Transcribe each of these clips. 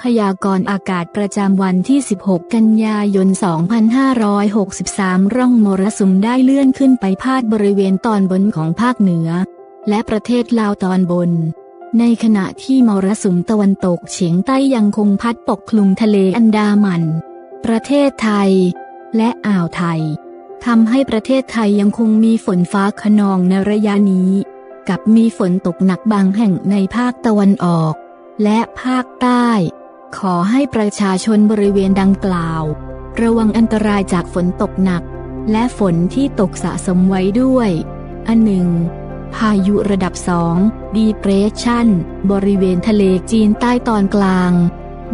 พยากรณ์อากาศประจำวันที่ 16 กันยายน 2563 ร่องมรสุมได้เลื่อนขึ้นไปพาดบริเวณตอนบนของภาคเหนือ และประเทศลาวตอนบน ในขณะที่มรสุมตะวันตกเฉียงใต้ยังคงพัดปกคลุมทะเลอันดามัน ประเทศไทย และอ่าวไทยทำให้ประเทศไทยยังคงมีฝนฟ้าขนองในระยะนี้ กับมีฝนตกหนักบางแห่งในภาคตะวันออก และภาคใต้ ขอให้ประชาชนบริเวณดังกล่าว ระวังอันตรายจากฝนตกหนัก และฝนที่ตกสะสมไว้ด้วย อันหนึ่ง พายุระดับสอง Depression บริเวณทะเลจีนใต้ตอนกลาง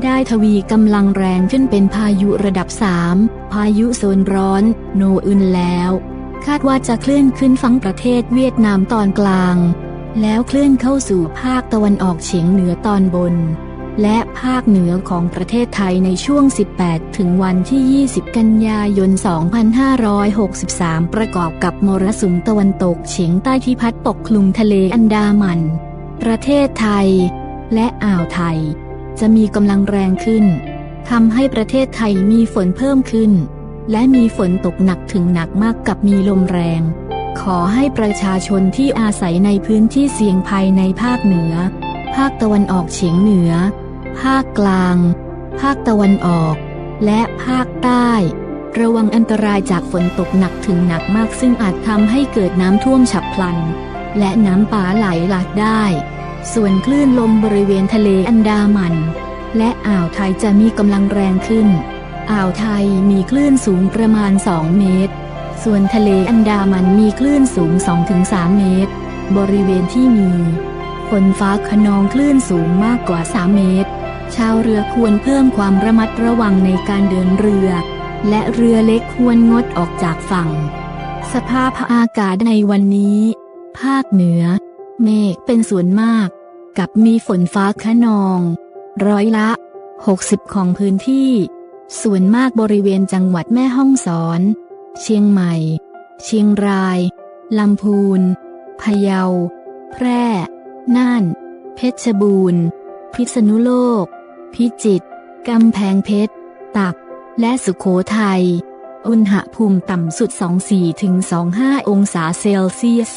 ได้ทวีกำลังแรงขึ้นเป็นพายุระดับ3พายุโซนร้อน โนอึนแล้ว คาดว่าจะเคลื่อนขึ้นฝั่งประเทศเวียดนามตอนกลาง แล้วเคลื่อนเข้าสู่ภาคตะวันออกเฉียงเหนือตอนบน และภาคเหนือของประเทศไทยในช่วง 18 ถึงวันที่ 20 กันยายน 2563 ประกอบกับมรสุมตะวันตกเฉียงใต้ที่พัดปกคลุมทะเลอันดามัน ประเทศไทย และอ่าวไทย จะมีกำลังแรงขึ้นทำให้ประเทศไทยมีฝนเพิ่มขึ้น และมีฝนตกหนักถึงหนักมากกับมีลมแรง ขอให้ประชาชนที่อาศัยในพื้นที่เสี่ยงภัยในภาคเหนือ ภาคตะวันออกเฉียงเหนือ ภาคกลาง ภาคตะวันออก และภาคใต้ ระวังอันตรายจากฝนตกหนักถึงหนักมากซึ่งอาจทำให้เกิดน้ำท่วมฉับพลัน และน้ำป่าไหลหลากได้ ส่วนคลื่นลมบริเวณทะเลอันดามัน และอ่าวไทยจะมีกำลังแรงขึ้น อ่าวไทยมีคลื่นสูงประมาณ 2 เมตร ส่วนทะเลอันดามันมีคลื่นสูง 2-3 เมตร บริเวณที่มีฝนฟ้าขนองคลื่นสูงมากกว่า 3 เมตร ชาวเรือควรเพิ่มความระมัดระวังในการเดินเรือ และเรือเล็กควรงดออกจากฝั่ง สภาพอากาศในวันนี้ ภาคเหนือ เมฆเป็นส่วนมาก กับมีฝนฟ้าขนอง ร้อยละ 60 ของพื้นที่ ส่วนมากบริเวณจังหวัดแม่ฮ่องสอน เชียงใหม่ เชียงรายลำพูน พะเยา แพร่ น่าน เพชรบูรณ์ พิษณุโลก พิจิตรกำแพงเพชร ตัก และสุขโขทัย อุณหภูมิต่ำสุด 24ถึง25 องศาเซลเซียส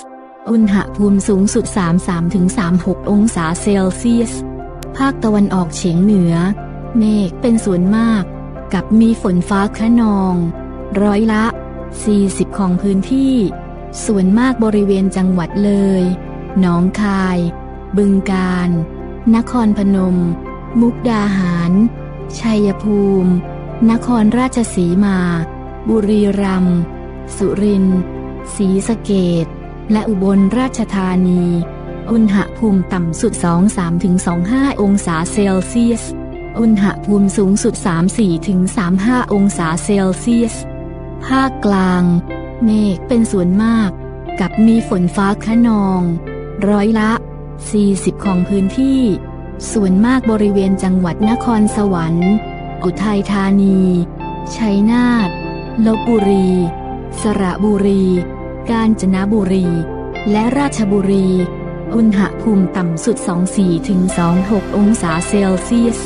อุณหภูมิสูงสุด 33ถึง36 องศาเซลเซียส ภาคตะวันออกเฉียงเหนือ เมฆเป็นส่วนมาก กับมีฝนฟ้าคะนอง ร้อยละ 40 ของพื้นที่ ส่วนมากบริเวณจังหวัดเลย หนองคาย บึงกาฬนครพนม มุกดาหาร ชัยภูมิ นครราชสีมา บุรีรัมย์ สุรินทร์ศรีสะเกดและอุบลราชธานี อุณหภูมิต่ำสุด 23-25 องศาเซลเซียส อุณหภูมิสูงสุด 34-35 องศาเซลเซียส ภาคกลาง เมฆเป็นส่วนมาก กับมีฝนฟ้าคะนอง ร้อยละ 40 ของพื้นที่ ส่วนมากบริเวณจังหวัดนครสวรรค์ อุทัยธานี ชัยนาท ลบบุรี สระบุรี กาญจนบุรี และราชบุรี อุณหภูมิต่ำสุด 24ถึง26 องศาเซลเซียส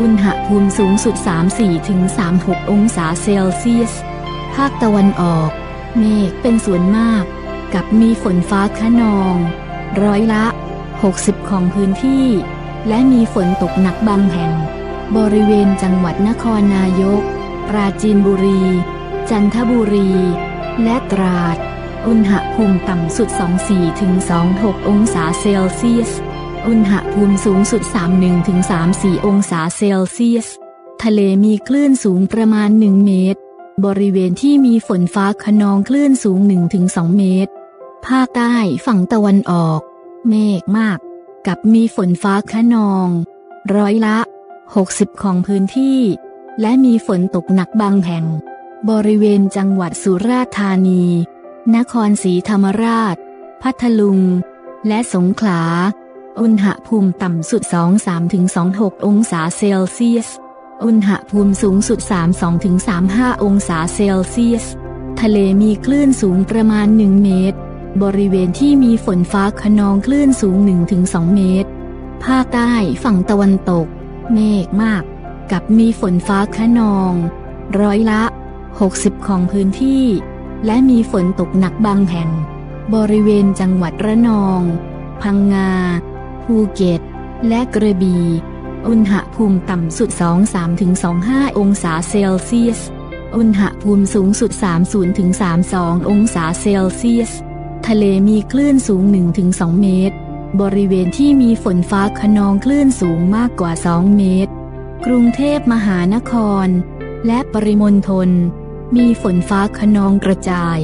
อุณหภูมิสูงสุด 34ถึง36 องศาเซลเซียส ภาคตะวันออก เมฆเป็นส่วนมาก กับมีฝนฟ้าคะนอง ร้อยละ 60 ของพื้นที่ และมีฝนตกหนักบางแห่ง บริเวณจังหวัดนครนายก ปราจีนบุรี จันทบุรี และตราด อุณหภูมิต่ำสุด 24ถึง26 องศาเซลเซียส อุณหภูมิสูงสุด 31ถึง34 องศาเซลเซียส ทะเลมีคลื่นสูงประมาณ 1 เมตร บริเวณที่มีฝนฟ้าขนองคลื่นสูง 1-2 เมตร ภาคใต้ฝั่งตะวันออก เมฆมาก กับมีฝนฟ้าคะนอง ร้อยละ 60 ของพื้นที่ และมีฝนตกหนักบางแห่ง บริเวณจังหวัดสุราษฎร์ธานี นครศรีธรรมราช พัทลุง และสงขลา อุณหภูมิต่ำสุด 23-26 องศาเซลเซียส อุณหภูมิสูงสุด 32-35 องศาเซลเซียส ทะเลมีคลื่นสูงประมาณ 1 เมตร บริเวณที่มีฝนฟ้าขนองคลื่นสูง 1-2 เมตร ภาคใต้ฝั่งตะวันตก เมฆมาก กับมีฝนฟ้าคะนอง ร้อยละ 60 ของพื้นที่ และมีฝนตกหนักบางแห่ง บริเวณจังหวัดระนอง พังงา ภูเก็ต และกระบี่ อุณหภูมิต่ำสุด 23-25 องศาเซลเซียส อุณหภูมิสูงสุด 30-32 องศาเซลเซียส ทะเลมีคลื่นสูง 1-2 เมตร บริเวณที่มีฝนฟ้าคะนองคลื่นสูงมากกว่า 2 เมตร กรุงเทพมหานคร และปริมณฑลมีฝนฟ้าคะนองกระจาย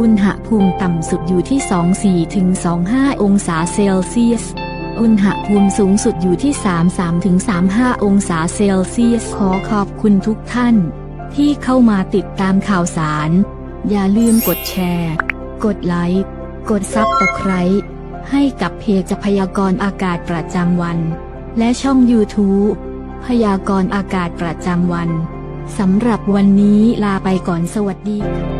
อุณหภูมิต่ำสุดอยู่ที่ 24ถึง25 องศาเซลเซียส อุณหภูมิสูงสุดอยู่ที่ 33ถึง35 องศาเซลเซียส ขอขอบคุณทุกท่าน ที่เข้ามาติดตามข่าวสาร อย่าลืมกดแชร์ กดไลค์ กดซับตะไคร้ให้กับเพจพยากรณ์อากาศประจำวัน และช่อง YouTube พยากรณ์อากาศประจำวัน สำหรับวันนี้ลาไปก่อนสวัสดีค่ะ